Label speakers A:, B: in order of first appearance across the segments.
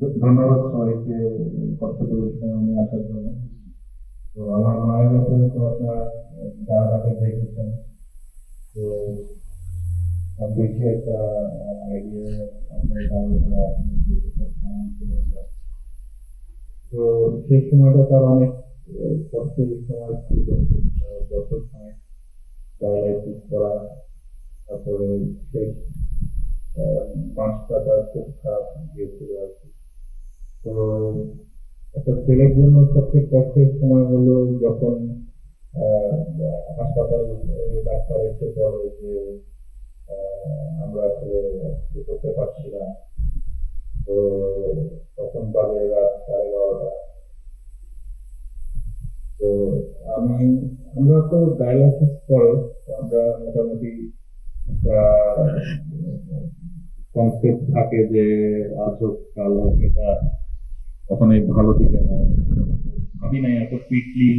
A: ধন্যবাদ সবাইকে কষ্ট করে সময় নিয়ে আসার জন্য তো আমার মায়ের ব্যাপারে তো আপনারা যারা তাকে দেখেছেন, তো আমি দেখি একটা আইডিয়া আপনার। তো সেই সময়টা তার অনেক কষ্টের সময় ছিল বছর সময় ডায়ালাইসিস করা, তারপরে শেষ মাসটা তার খুব খারাপ গিয়েছিল আর কি তো একটা ছেলের জন্য সবচেয়ে কষ্টের সময় হলো যখন হাসপাতাল ডাক্তার এসে বলে যে আমরা আসলে করতে পারছি না। তো তখন বাজে রাত সাড়ে বারোটা। তো আমি, আমরা তো ডায়ালাইসিস করে আমরা মোটামুটি একটা কনসেপ্ট থাকে যে আজ হোক কাল হোক এটা কখনোই ভালো দিকে ভাবি নাই, এত কুইকলি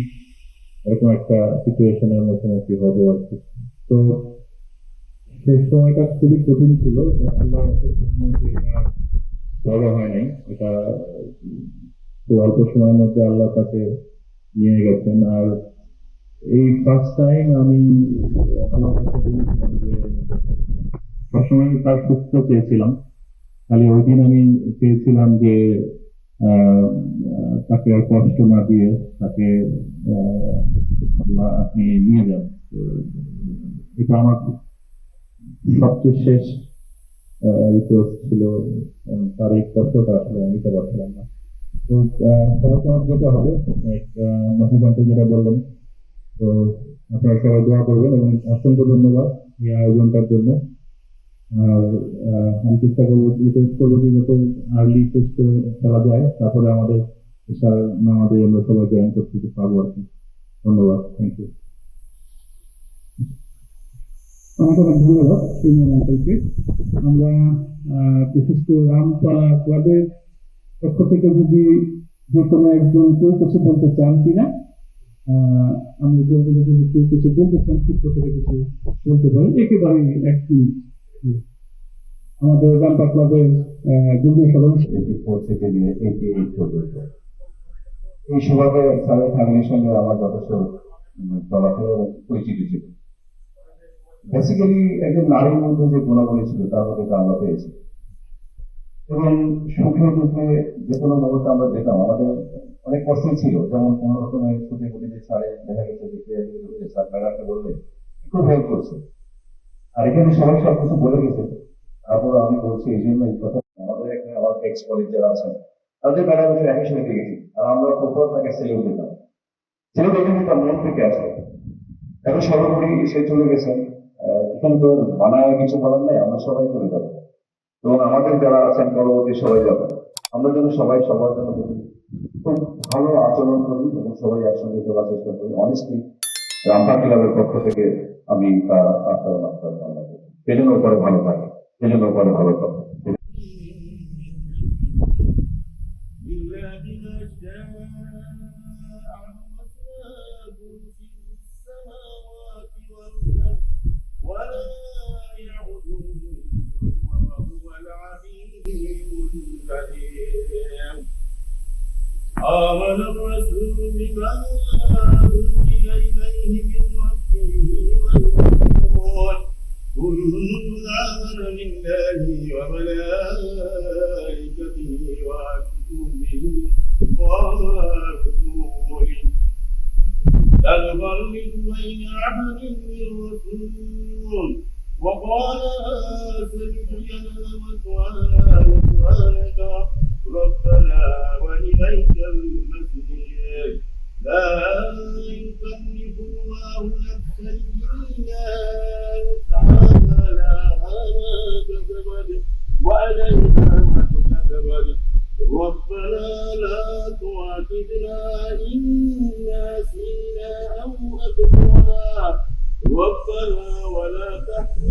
A: এরকম একটা সিচুয়েশনের মুখোমুখি হব আর কি। তো সেই সময়টা খুবই কঠিন ছিল আল্লাহ এটা বড় হয় এটা খুব অল্প সময়ের মধ্যে আল্লাহ তাকে নিয়ে গেছেন। আর এই ফার্স্ট টাইম আমি আমার কাছে সবসময় তার সুস্থ চেয়েছিলাম। খালি ওই দিন আমি চেয়েছিলাম যে তাকে আর কষ্ট না দিয়ে তাকে আপনি নিয়ে যান। এটা আমার সবচেয়ে শেষ রিকোয়েস্ট ছিল তার এই কষ্টটা আসলে আমি নিতে পারছিলাম না। তো আমার যেতে হবে মহিবান্ত যেটা বললেন, তো আপনারা সবাই দোয়া করবেন এবং অসংখ্য ধন্যবাদ এই আয়োজনটার জন্য। আর আমি চেষ্টা করব রিকোয়েস্ট করব যে যত আর্লি টেস্ট করা যায়। তারপরে আমাদের এসার নামাজে আমরা সবাই জয়েন করতে পারব আর কি। ধন্যবাদ থ্যাংক ইউ
B: অনেক অনেক ধন্যবাদ, সিনিয়র আঙ্কেলকে আমরা বিশেষ করে রামপাড়া ক্লাবের পক্ষ থেকে যদি যে কোনো একজন কেউ কিছু বলতে চান কিনা আমি যদি কেউ কিছু বলতে চান কিছু বলতে পারেন একেবারে এক মিনিট আমাদের ক্লাবের যুগ্ম সদস্য।
A: পর্যন্ত এই সুবাদে স্যারের ফ্যামিলির সঙ্গে আমার যথেষ্ট চলাফেরা এবং পরিচিতি ছিল। বেসিক্যালি একজন নারীর মধ্যে যে গুণাবলী ছিল, তার মধ্যে আমরা পেয়েছি। এবং সুখে দুঃখে যে কোনো মুহূর্তে আমরা যেতাম। আমাদের অনেক কষ্টই ছিল। যেমন কোনো রকমের ছুটি যে ছাড়ে, দেখা গেছে যে স্যার ম্যাডামকে বললে খুব হেল্প করছে। আর এখানে সবাই সব কিছু বলে গেছে। তারপর আমি বলছি, এই জন্য এই কথা। আমাদের এখানে আমার এক্স কলিগ যারা আছেন, তাদের ম্যাডামের একই সাথে গেছি আর আমরা কোথাও তাকে সেলেও দিতাম। ছেলে দেখে তার মন থেকে আসে। এখন সর্বোপরি সে চলে গেছেন এখানে তো বানায় কিছু বলার নাই, আমরা সবাই চলে যাব। এবং আমাদের যারা আছেন পরবর্তী সবাই যাবে। আমরা যেন সবাই সবার জন্য খুব ভালো আচরণ করি এবং সবাই একসঙ্গে চলার চেষ্টা করি অনেস্টলি রামপা ক্লাবের পক্ষ থেকে আমি তার আচরণ আচরণ সেজন্য পরে ভালো থাকে। সেজন্য পরে ভালো থাকে।
C: آمن الرسول بما أنزل إليه من ربه والمؤمنون كل آمن بالله وملائكته وكتبه ورسوله لا نفرق بين أحد من رسول وقال سمعنا غفرانك ربنا وإليك المصير. لا يكلف الله نفسا إلا وسعها لها ما كسبت وعليها ما اكتسبت ربنا لا تؤاخذنا إن نسينا أو أخطأنا. ربنا ولا تحمل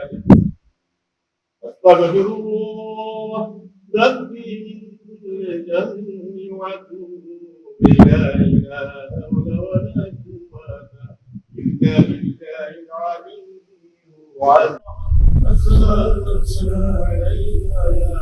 C: واغفروه ذنبي جنبي واتوب لا إله حول ولا قوة إلا بالله العلي العظيم الصلاة والسلام عليك يا